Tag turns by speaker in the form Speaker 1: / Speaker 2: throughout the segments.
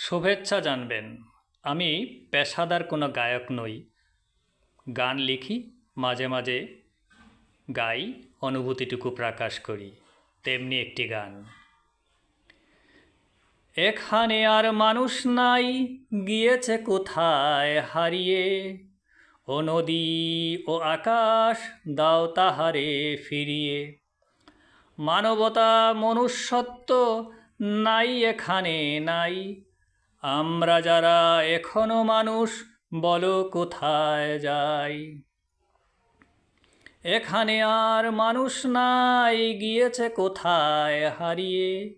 Speaker 1: শুভেচ্ছা জানবেন। আমি পেশাদার কোনো গায়ক নই। গান লিখি, মাঝে মাঝে গাই, অনুভূতিটুকু প্রকাশ করি, তেমনি একটি গান। এখানে আর মানুষ নাই, গিয়েছে কোথায় হারিয়ে? ও নদী ও আকাশ, দাও তাহারে ফিরিয়ে। মানবতা, মনুষ্যত্ব নাই, এখানে নাই। আমরা যারা এখনও মানুষ, বলো কোথায় যাই? এখানে আর মানুষ নাই, গিয়েছে কোথায় হারিয়ে?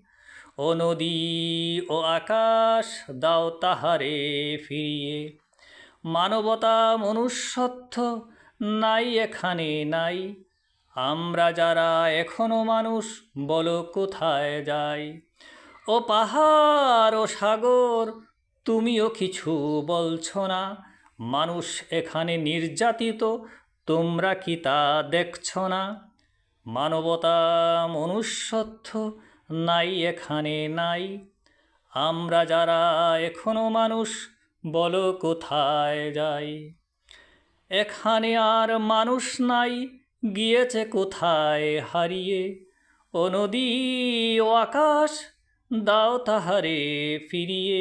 Speaker 1: ও নদী, ও আকাশ, দাও তাহারে ফিরিয়ে। মানবতা, মনুষ্যত্ব নাই, এখানে নাই। আমরা যারা এখনও মানুষ, বলো কোথায় যাই? ও পাহাড় ও সাগর, তুমিও কিছু বলছ না। মানুষ এখানে নির্যাতিত, তোমরা কি তা দেখছ না? মানবতা মনুষ্যত্ব নাই, এখানে নাই। আমরা যারা এখনও মানুষ, বলো কোথায় যাই? এখানে আর মানুষ নাই, গিয়েছে কোথায় হারিয়ে? ও নদী ও আকাশ দাও তাহারে ফিরিয়ে।